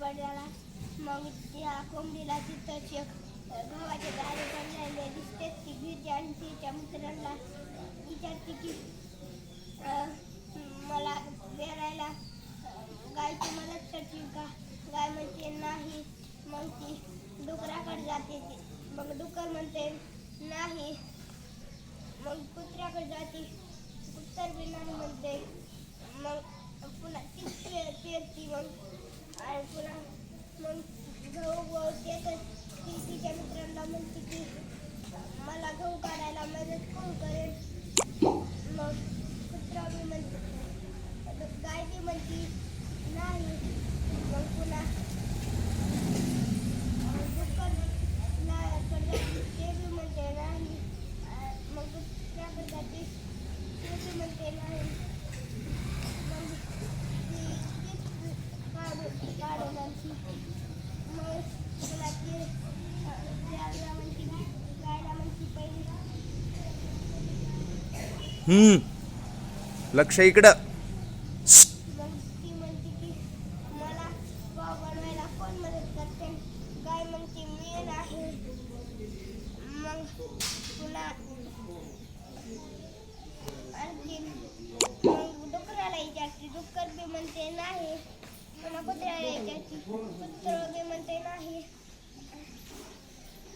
पडला मग त्या कोंबडीला तिथंच एक गव्हाचे दाणे पडलेले दिसते ती गिरजी आणि तिच्या मित्रांना विचारते की मला बेरायला गायची मदत करतील का? गाय म्हणते नाही. मग ती डुकराकडे जाते. ती मग डुकर म्हणते नाही. मग कुत्र्याकडे जाते. कुत्तर बी नाही म्हणते. मग पुन्हा ती पेरती मग पुन्हा मग गहू गहू देतच ती तिच्या मित्रांना म्हणते की मला गहू काढायला मदत कोण करेल मग कुत्रा बी म्हणते गाय बी म्हणते नाही मग पुन्हा डुक्कर ना- कडे जाते, ते बी म्हणते नाही अं, मग कुत्र्याकडे जाते ते बी म्हणते नाही मग ती तीच काढून काढून आणते मग पुन्हा ते अं, त्याला म्हणते गायला म्हणते पहिली हम्म. लक्ष इकडं. मग ती म्हणते की मला बनवायला कोण मदत करते गाय म्हणते मी नाही मग पुन्हा आणखी मग डुकराला विचारते डुक्कर बी म्हणते नाही पुन्हा कुत्र्याला विचारते कुत्र बी म्हणते नाही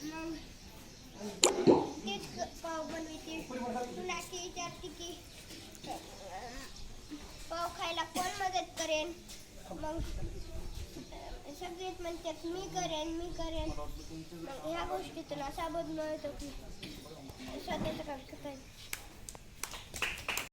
मग तीच पाव बनवते ती विचारते की पाव खायला कोण मदत करेन? मग सगळेच म्हणतात मी करेन मी करेन. मग ह्या गोष्टीतून असा बदल येतो की स्वतःचं काम करायचं